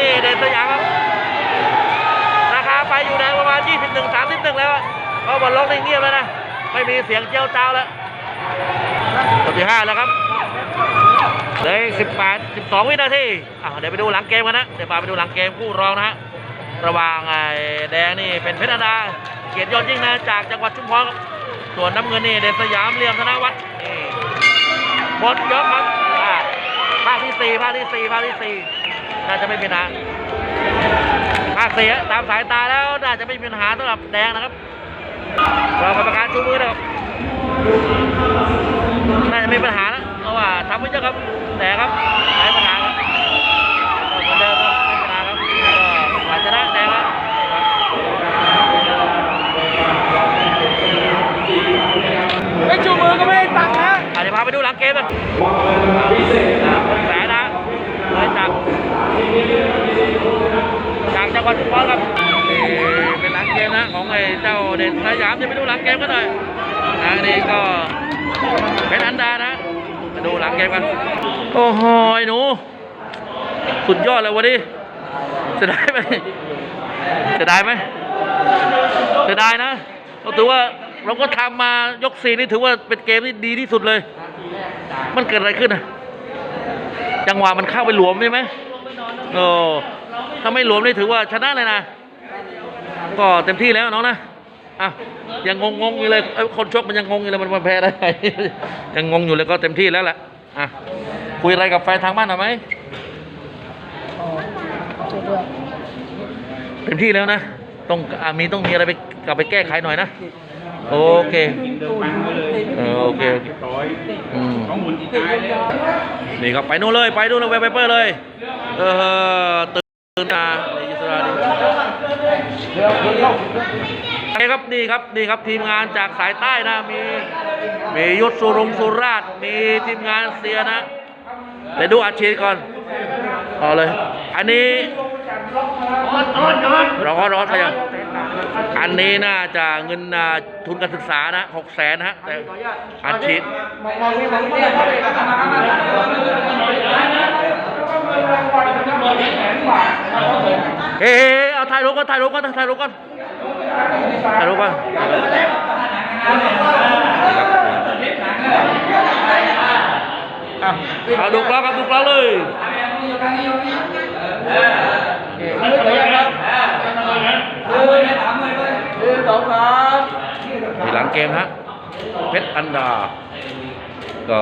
นี่เด่นสยามครับราคาไปอยู่ในประมาณ 21 31 แล้วอะเพราะบอลล็อกนี่เงียบแล้วนะ ไม่มีเสียงเจียวจ้าแล้วตัวที่ห้าแล้วครับเหลย18 12 วินาทีอะเดี๋ยวไปดูหลังเกมกันนะ เดี๋ยวพาไปดูหลังเกมคู่รองนะฮะ ระหว่างไอ้แดงนี่เป็นเพชรดา เกียรติยอดยิ่งนะจากจังหวัดชุมพรครับส่วนน้ำเงินนี่เด่นสยามเหลี่ยมธนวัฒน์หมดยกครับภาคที่สี่ภาคที่สี่ภาคที่สี่ น่าจะไม่เป็นปัญหาภาคสี่ตามสายตาแล้วน่าจะไม่มีปัญหาสำหรับแดงนะครับเรากรรมการชูมือนะครับน่าจะไม่มีปัญหานะเพราะว่าทำไม่เยอะครับแดงครับสายปัญหาครับก็เหมือนเดิมครับไม่มีปัญหาครับก็หวานชนะแดงครับ ไอ้ชูมือก็ไม่ได้ตังค์นะ อะเดี๋ยวพาไปดูหลังเกมกันแสนนะเลยจาก วัดชุมพรครับเป็นหลังเกมนะของไอ้เจ้าเด่นสยามเดี๋ยวไปดูหลังเกมกันหน่อยนะนี่ก็เป็นอันดานะมาดูหลังเกมกันโอ้โหอ้หนูสุดยอดเลยวันนี้เสียดายไหมเสียดายไหมเสียดายนะเราถือว่าเราก็ทำมายกสี่นี่ถือว่าเป็นเกมที่ดีที่สุดเลย มันเกิดอะไรขึ้นอะจังหวะมันเข้าไปหลวมใช่ไหมโอ้ ถ้าไม่หลวมนี่ถือว่าชนะเลยนะ ก็เต็มที่แล้วน้องนะอะยังงงงอยู่เลยเอ้ยคนชกมันยังงงอยู่เลยมันมาแพ้ได้ไงยังงงอยู่เลยก็เต็มที่แล้วแหละอะคุยอะไรกับแฟนทางบ้านหน่อยไหมเต็มที่แล้วนะต้องอมีต้องมีอะไรไปกลับไปแก้ไขหน่อยนะโอเคเออโอเคอืมนี่ครับไปนู่นเลยไปนู่นเลยเวเปอร์เลย เออ นมาในยุทธราดีนี่ครับนี่ครับนี่ครับทีมงานจากสายใต้นะมีมียศสุรงสุราชมีทีมงานเสียนะเดี๋ยวดูอาชีพก่อนเอาเลย อันนี้ร้อนร้อนใครยังอันนี้น่าจะเงินทุนการศึกษานะหกแสนนะฮะแต่อัดฉีด เฮ้ยเอาถ่ายรูปก่อนถ่ายรูปก่อนถ่ายรูปก่อนถ่ายรูปก่อนเอาดูกล้องครับดูกล้องเลยมีหลังเกมฮะเพชรอันดา ก็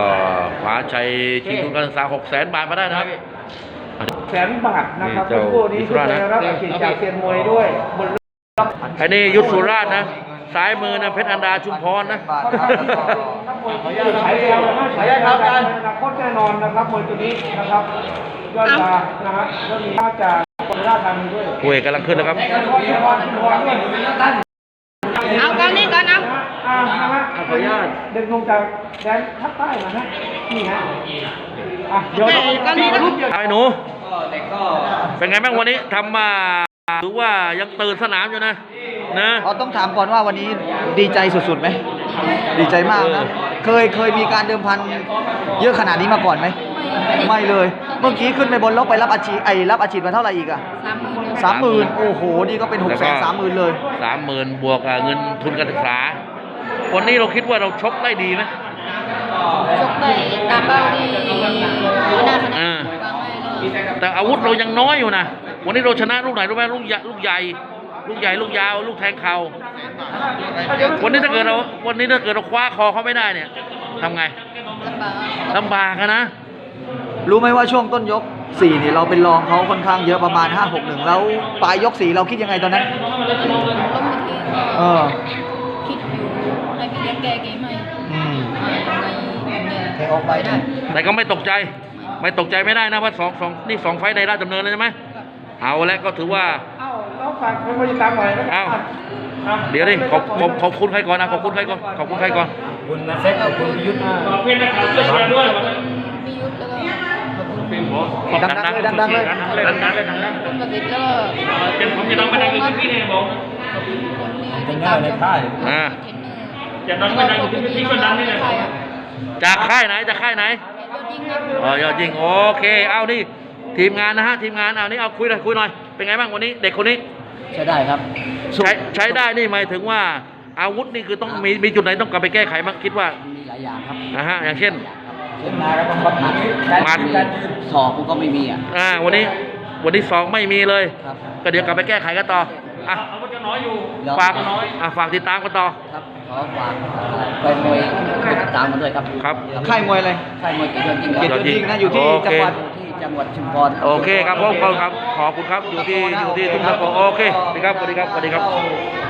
คว้าชัยทีมทุนการศึกษา6 0 0 0 0 0บาทมาได้นะครับ แสนบาทนะครับนี่เจ้าคู่นี้อิสคือระไปนะรับอาชีพจากเซียนมวยด้วยบนรับอันนี้ยุทธสุราชนะซ้ายมือนะเพชรอันดาชุมพรนะขายยาวนะขายยาวกันอนาคตแน่นอนนะครับมวยตัวนี้นะครับยอดมานะฮะแล้วมีมาจากคนราชธานีด้วยคุยกำลังขึ้นแล้วครับเอาเกานี่ก่อนเอาอ่านะฮะขออนุญาตเด็กลงจากแดนภาคใต้นะฮะนี่ฮะอะเดี๋ยวเราไปเกานี่นะไอ้หนู เป็นไงบ้างวันนี้ทำมาถือว่ายังตื่นสนามอยู่นะนะเราต้องถามก่อนว่าวันนี้ดีใจสุดๆไหมดีใจมากนะเคยเคยมีการเดิมพันเยอะขนาดนี้มาก่อนไหมไม่เลย เมื่อกี้ขึ้นไปบนรถไปรับอาชีพไอ้รับอาชีพมาเท่าไหร่อีกอะสามหมื่นสามหมื่นโอ้โห นี่ก็เป็นหกแสนสามหมื่นเลยสามหมื่นบวกกับเงินทุนการศึกษา วันนี้เราคิดว่าเราชกได้ดีไหมชกได้ตามเป้าที่หัวหน้าคณะ อ่า วางไว้เลย แต่อาวุธเรายังน้อยอยู่นะ วันนี้เราชนะลูกไหนรู้ไหมลูกใหญ่ลูกใหญ่ ลูกใหญ่ลูกยาว ลูกแทงเข่าวันนี้ถ้าเกิดเรา วันนี้ถ้าเกิดเราคว้าคอเขาไม่ได้เนี่ยทำไงลำบากลำบากอะนะ รู้ไหมว่าช่วงต้นยกสี่นี่เราเป็นรองเขาค่อนข้างเยอะประมาณ5 6 1แล้วปลายยกสี่เราคิดยังไงตอนนั้นล้มไปทีเออคิดอยู่ให้พี่เลี้ยงแก้เกมให้อืมทำไมถึงให้ออกไปได้แต่ก็ไม่ตกใจ ไม่ตกใจไม่ได้นะว่าสองสองนี่สองไฟต์ในราชดำเนินเลยใช่ไหมเอาแล้วก็ถือว่าเอ้าแล้วฝากเป็นบริษัทหน่อยนะเอ้าเดี๋ยวดิขอบขอบขอบคุณใครก่อนนะขอบคุณใครก่อนขอบคุณใครก่อนคุณนะเซ็กขอบคุณพิยุทธ์มียุทธแล้วก็ขอบคุณคุณดังๆเลยดังๆเลยดังๆเลยดังประสิทธิ์แล้วก็ผมจะต้องไปนั่งอยู่ที่นี่เนี่ยบอกขอบคุณคนที่ติดตามในค่ายๆอ่าจะต้องไปนั่งอยู่ที่นี่คนนั้นนี่แหละจากค่ายไหนจากค่ายไหน ยยิงครับอ๋อยอดจริงโอเค เอานี่ทีมงานนะฮะทีมงานเอานี่เอาคุยหน่อยคุยหน่อยเป็นไงบ้างวันนี้ เด็กคนนี้ใช้ได้ครับใช้ใช้ได้นี่หมายถึงว่า อาวุธนี่คือต้องมีมีจุดไหนต้องกลับไปแก้ไขบ้างคิดว่ามีหลายอย่างครับนะฮะอย่างเช่นเช่นมาแล้วก็มัดมัดศอกกูก็ไม่มีอะอ่าวันนี้วันนี้สองไม่มีเลยครับก็เดี๋ยวกลับไปแก้ไขกันต่อ อะเอาก็จะน้อยอยู่เดี๋ยวฝากอะฝากติดตามกันต่อครับขอฝากไปมวยติดตามกันด้วยครับครับค่ายมวยอะไรค่ายมวยเกียรติยศจริงคเกียรรับติยศจริงนะอยู่ที่โอเคจังหวัดที่จังหวัดชุมพรโอเคครับผมขอบคุณครับขอบคุณครับอยู่ที่อยู่ที่ทุ่งตะโกโอเคสวัสดีครับสวัสดีครับสวัสดีครับ